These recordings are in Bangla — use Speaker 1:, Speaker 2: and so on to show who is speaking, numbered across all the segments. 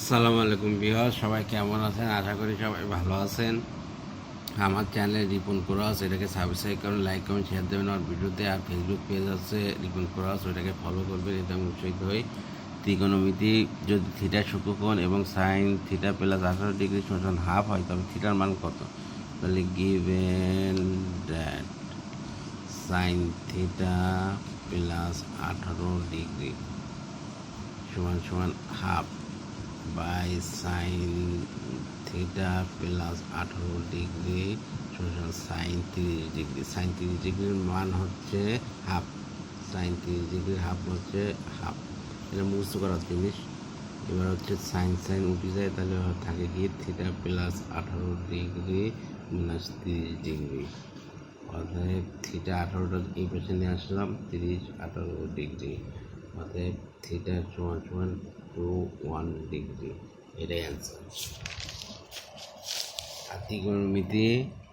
Speaker 1: আসসালামু আলাইকুম বিহার সবাই কেমন আছেন? আশা করি সবাই ভালো আছেন। আমার চ্যানেল রিপন কোরাস, এটাকে সাবস্ক্রাইব করুন লাইক করুন শেয়ার দেবেন। আমার ভিডিওতে আর ফেসবুক পেজ আছে রিপন কোরাস ওটাকে ফলো করবেন, এটা আমি উৎসাহিত হই। ত্রিকোণমিতি, যদি থিটা শুক্রকোণ এবং সাইন থিটা প্লাস আঠারো ডিগ্রি শোষণ হাফ হয়, তবে থিটার মান কত? তাহলে given that sine theta plus আঠারো ডিগ্রি সমান সমান half by sine theta plus আঠারো ডিগ্রি সমান সাইন তিরিশ ডিগ্রি। সাইন তিরিশ ডিগ্রির মান হচ্ছে হাফ। সাইন তিরিশ ডিগ্রির হাফ হচ্ছে হাফ। এটা মুখস্থ করার জিনিস এবার হচ্ছে সাইন সাইন উঠে যায়, তাহলে থাকে কি? থিটা প্লাস আঠারো ডিগ্রি মাইনাস তিরিশ ডিগ্রি। অতএব থিটা আঠারোটা এই পাশে নিয়ে আসলাম, তিরিশ আঠারো ডিগ্রি। অতএব থিটা সমান সমান টু ওয়ান ডিগ্রি এটাই অ্যান্সার ত্রিকোণমিতি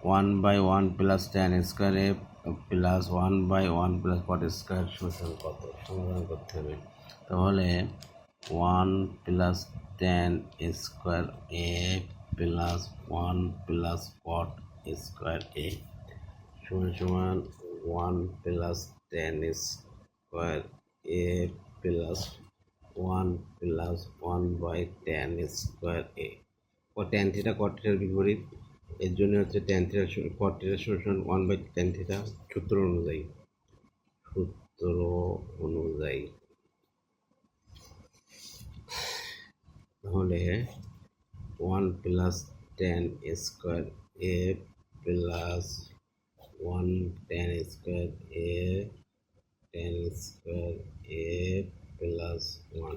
Speaker 1: one by one plus tan স্কোয়ারে plus one by one plus cot square সমান কত? সমাধান করতে হবে। তাহলে one plus tan square A plus one plus cot square A সমান সমান one plus tan square A plus one plus one by tan square A O tan theta cot থিটার বিপরীত। এর জন্য হচ্ছে টেন থিটা কট থিটা সমান ওয়ান বাই টেন থিটা সূত্র অনুযায়ী। সূত্র অনুযায়ী। তাহলে one plus tan square A plus one tan square A tan square A plus one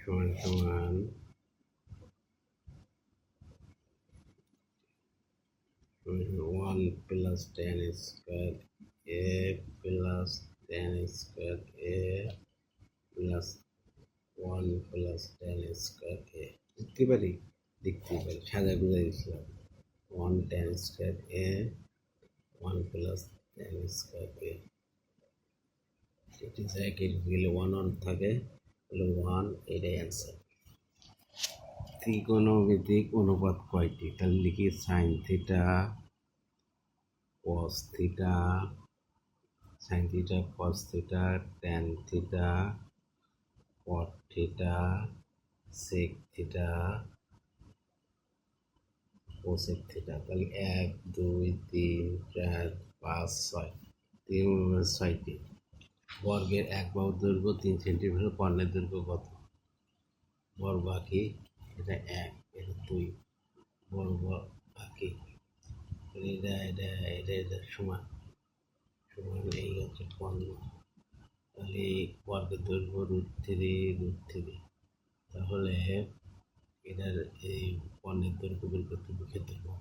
Speaker 1: সমান সমান one plus tan square A plus tan square A plus one plus tan square A লিখতে পারি? লিখতে পারি। সাজা গুজা দিয়েছিলাম one tan square A one plus এটি জায়গায় গেলে ওয়ান ওয়ান থাকে তাহলে ওয়ান এটাই অ্যান্সার ত্রিকোণমিতিক অনুপাত কয়টি তাহলে লিখি sine theta cos theta sine theta cos theta tan theta cot theta sec theta cosec theta তাহলে এক দুই তিন চার পাঁচ ছয়, তিন ছয়টি। বর্গের এক বাহু দৈর্ঘ্য তিন সেন্টিমিটার কর্ণের দৈর্ঘ্য কত? বর্গ আঁকি, এটা এক, এটা দুই। বর্গ আঁকি এটা এটা এটা এটা সমান। সমান এই হচ্ছে পণ্য। তাহলে বর্গের দৈর্ঘ্য রুট থ্রি রুট থ্রি। তাহলে এটার এই পণ্যের দৈর্ঘ্য বের করতে ক্ষেত্রফল।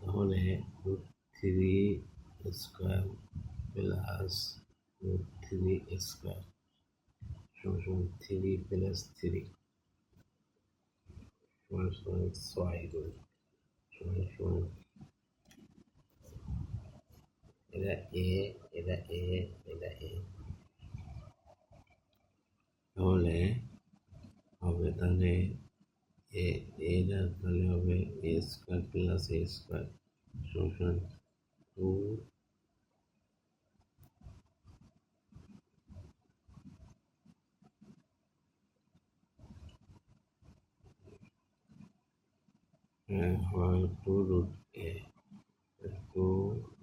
Speaker 1: তাহলে root three square plus root three square সমান সমান থ্রি প্লাস থ্রি সমান সমান ছয় রুট সমান সমান এটা এ এটা এ এটা এ তাহলে হবে তাহলে এ এটা তাহলে হবে A square plus A square সমান টু হয় two root a two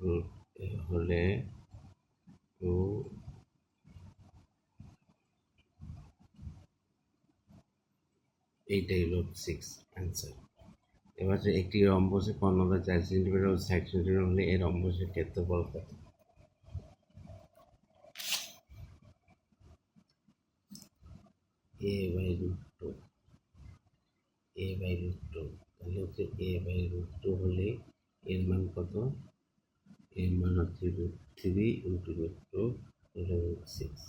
Speaker 1: root a হলে টু এইটাই রুট সিক্স অ্যান্সার এবার একটি রম্বসে কর্ণতা চার সেন্টিমিটার ও ষাট সেন্টিমিটার হলে এর রম্বসের ক্ষেত্রফল কত? A by root two A by root two তাহলে হচ্ছে এ বাই রুট টু হলে এর মান কত? এর মান হচ্ছে root three into root two root six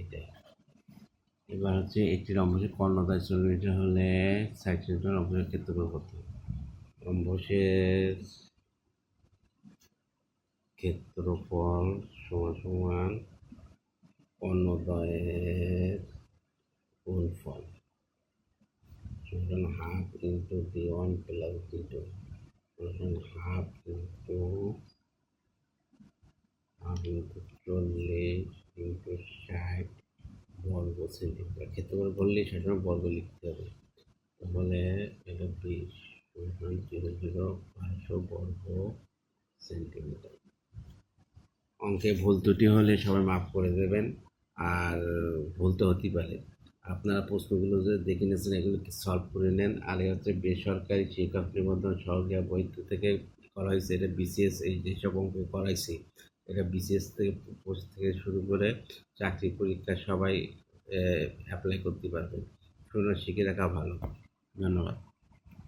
Speaker 1: এটাই। এবার হচ্ছে একটি রম্বসের কর্ণতায় চল্লিশ হলে ষাট সেন্টিমিটার রম্বসের ক্ষেত্রফল কত? রম্বসের ক্ষেত্রফল সমান সমান গুণফল সমান half into D one plus D two half into half into চল্লিশ ইন্টু ষাট বর্গ সেন্টিমিটার ক্ষেত্রফল বললেই সেসময় বর্গ লিখতে হবে। তাহলে এটা বিশ। বর্গ সেন্টিমিটার অঙ্কে ভুল ত্রুটি হলে সবাই মাফ করে দেবেন, আর ভুল তো হতেই পারে। আপনারা প্রশ্নগুলো যে দেখে নিয়েছেন, এগুলো সলভ করে নেন? আর হচ্ছে বেসরকারি শিক্ষক নিবন্ধন সহযোগিতা বৈধ থেকে করা হয়েছে, এটা বিসিএস এই যেসব অঙ্ক করাইছি, এটা বিসিএস থেকে পোস্ট থেকে শুরু করে চাকরি পরীক্ষা সবাই অ্যাপ্লাই করতে পারবেন। শুনে শিখে রাখা ভালো। ধন্যবাদ।